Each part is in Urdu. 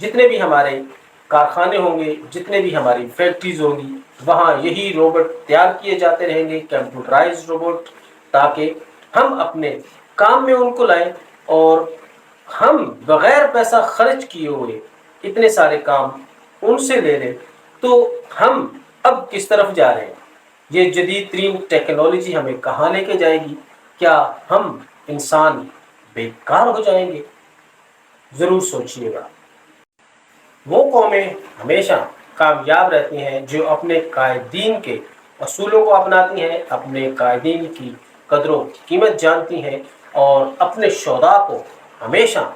جتنے بھی ہمارے کارخانے ہوں گے، جتنے بھی ہماری فیکٹریز ہوں گی، وہاں یہی روبوٹ تیار کیے جاتے رہیں گے کمپیوٹرائز روبوٹ تاکہ ہم اپنے کام میں ان کو لائیں اور ہم بغیر پیسہ خرچ کیے ہوئے اتنے سارے کام ان سے لے لیں۔ تو ہم اب کس طرف جا رہے ہیں؟ یہ جدید ترین ٹیکنالوجی ہمیں کہاں لے کے جائے گی؟ کیا ہم انسان بیکار ہو جائیں گے؟ ضرور سوچیے گا۔ وہ قومیں ہمیشہ کامیاب رہتی ہیں جو اپنے قائدین کے اصولوں کو اپناتی ہیں، اپنے قائدین کی قدر و قیمت جانتی ہیں اور اپنے شہدا کو ہمیشہ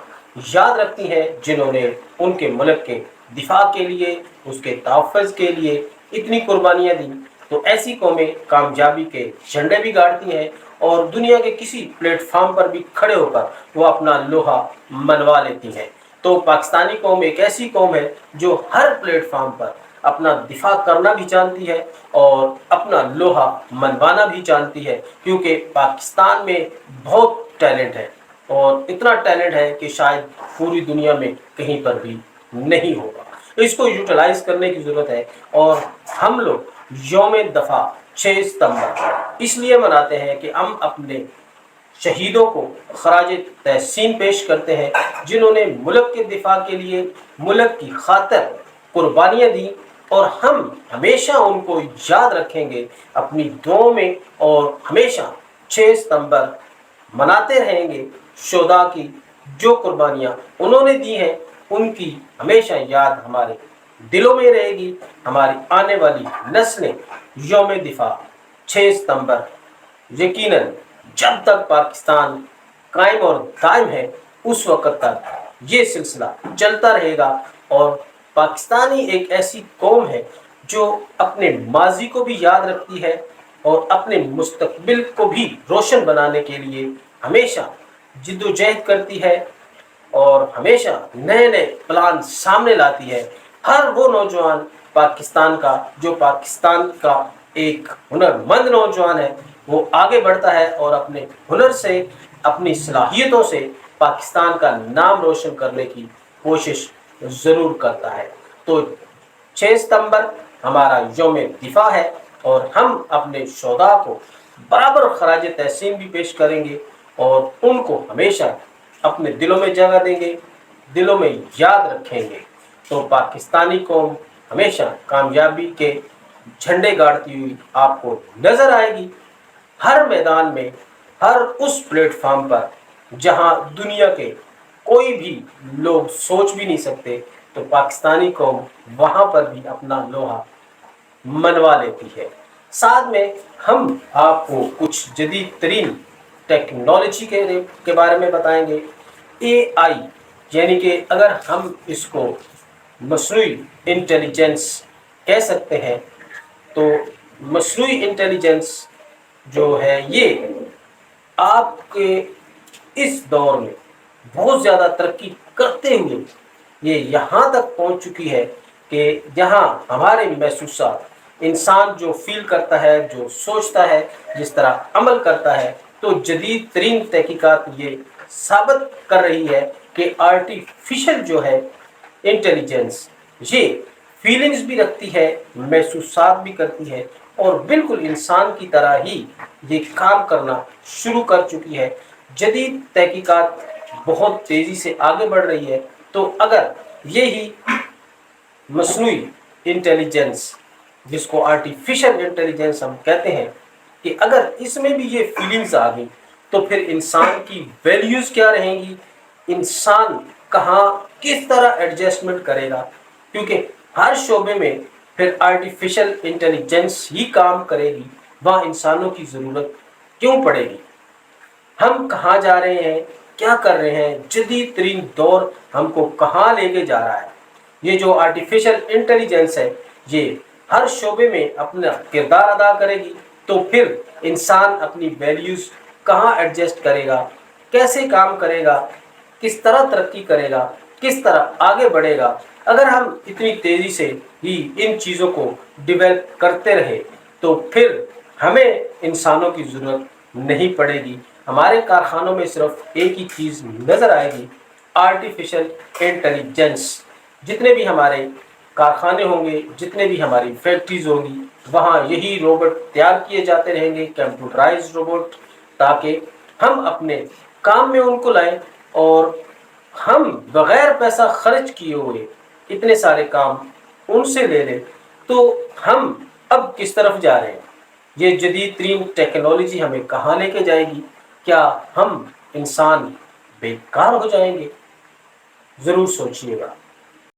یاد رکھتی ہیں، جنہوں نے ان کے ملک کے دفاع کے لیے، اس کے تحفظ کے لیے اتنی قربانیاں دیں۔ تو ایسی قومیں کامیابی کے جھنڈے بھی گاڑتی ہیں اور دنیا کے کسی پلیٹ فارم پر بھی کھڑے ہو کر وہ اپنا لوہا منوا لیتی ہیں۔ تو پاکستانی قوم ایک ایسی قوم ہے جو ہر پلیٹ فارم پر اپنا دفاع کرنا بھی جانتی ہے اور اپنا لوہا منوانا بھی جانتی ہے، کیونکہ پاکستان میں بہت ٹیلنٹ ہے اور اتنا ٹیلنٹ ہے کہ شاید پوری دنیا میں کہیں پر بھی نہیں ہوگا۔ اس کو یوٹیلائز کرنے کی ضرورت ہے اور ہم لوگ یوم دفاع، چھ ستمبر، اس لیے مناتے ہیں کہ ہم اپنے شہیدوں کو خراج تحسین پیش کرتے ہیں، جنہوں نے ملک کے دفاع کے لیے ملک کی خاطر قربانیاں دیں اور ہم ہمیشہ ان کو یاد رکھیں گے، اپنی دعاؤں میں اور ہمیشہ چھ ستمبر مناتے رہیں گے۔ شودا کی جو قربانیاں انہوں نے دی ہیں، ان کی ہمیشہ یاد ہمارے دلوں میں رہے گی۔ ہماری آنے والی نسلیں یوم دفاع، چھ ستمبر، یقیناً جب تک پاکستان قائم اور دائم ہے، اس وقت تک یہ سلسلہ چلتا رہے گا اور پاکستانی ایک ایسی قوم ہے جو اپنے ماضی کو بھی یاد رکھتی ہے اور اپنے مستقبل کو بھی روشن بنانے کے لیے ہمیشہ جد و جہد کرتی ہے اور ہمیشہ نئے نئے پلان سامنے لاتی ہے۔ ہر وہ نوجوان پاکستان کا، جو پاکستان کا ایک ہنر مند نوجوان ہے وہ آگے بڑھتا ہے اور اپنے ہنر سے، اپنی صلاحیتوں سے پاکستان کا نام روشن کرنے کی کوشش ضرور کرتا ہے۔ تو چھ ستمبر ہمارا یوم دفاع ہے اور ہم اپنے شودا کو برابر خراج تحسین بھی پیش کریں گے اور ان کو ہمیشہ اپنے دلوں میں جگہ دیں گے، دلوں میں یاد رکھیں گے۔ تو پاکستانی قوم ہمیشہ کامیابی کے جھنڈے گاڑتی ہوئی آپ کو نظر آئے گی۔ ہر میدان میں، ہر اس پلیٹ فارم پر جہاں دنیا کے کوئی بھی لوگ سوچ بھی نہیں سکتے، تو پاکستانی قوم وہاں پر بھی اپنا لوہا منوا لیتی ہے۔ ساتھ میں ہم آپ کو کچھ جدید ترین ٹیکنالوجی کے کے بارے میں بتائیں گے۔ اے آئی یعنی کہ اگر ہم اس کو مصنوعی انٹیلیجنس کہہ سکتے ہیں، تو مصنوعی انٹیلیجنس جو ہے یہ، آپ کے اس دور میں بہت زیادہ ترقی کرتے ہوئے یہ یہاں تک پہنچ چکی ہے کہ جہاں ہمارے محسوسات انسان جو فیل کرتا ہے، جو سوچتا ہے، جس طرح عمل کرتا ہے، تو جدید ترین تحقیقات یہ ثابت کر رہی ہے کہ آرٹیفیشل جو ہے انٹیلیجنس یہ فیلنگز بھی رکھتی ہے، محسوسات بھی کرتی ہے اور بالکل انسان کی طرح ہی یہ کام کرنا شروع کر چکی ہے۔ جدید تحقیقات بہت تیزی سے آگے بڑھ رہی ہے۔ تو اگر یہی مصنوعی انٹیلیجنس جس کو آرٹیفیشل انٹیلیجنس ہم کہتے ہیں، کہ اگر اس میں بھی یہ فیلنگز آ گئی تو پھر انسان کی ویلیوز کیا رہیں گی؟ انسان کہاں کس طرح ایڈجسٹمنٹ کرے گا؟ کیونکہ ہر شعبے میں پھر آرٹیفیشل انٹیلیجنس ہی کام کرے گی، وہاں انسانوں کی ضرورت کیوں پڑے گی؟ ہم کہاں جا رہے ہیں؟ کیا کر رہے ہیں؟ جدید ترین دور ہم کو کہاں لے کے جا رہا ہے؟ یہ جو آرٹیفیشل انٹیلیجنس ہے، یہ ہر شعبے میں اپنا کردار ادا کرے گی۔ تو پھر انسان اپنی ویلیوز کہاں ایڈجسٹ کرے گا؟ کیسے کام کرے گا؟ کس طرح ترقی کرے گا؟ کس طرح آگے بڑھے گا؟ اگر ہم اتنی تیزی سے ہی ان چیزوں کو ڈیولپ کرتے رہے تو پھر ہمیں انسانوں کی ضرورت نہیں پڑے گی۔ ہمارے کارخانوں میں صرف ایک ہی چیز نظر آئے گی آرٹیفیشل انٹیلیجنس جتنے بھی ہمارے کارخانے ہوں گے، جتنے بھی ہماری فیکٹریز ہوں گی، وہاں یہی روبوٹ تیار کیے جاتے رہیں گے کمپیوٹرائز روبوٹ تاکہ ہم اپنے کام میں ان کو لائیں اور ہم بغیر پیسہ خرچ کیے ہوئے اتنے سارے کام ان سے لے لیں۔ تو ہم اب کس طرف جا رہے ہیں؟ یہ جدید ترین ٹیکنالوجی ہمیں کہاں لے کے جائے گی؟ کیا ہم انسان بیکار ہو جائیں گے؟ ضرور سوچیے گا۔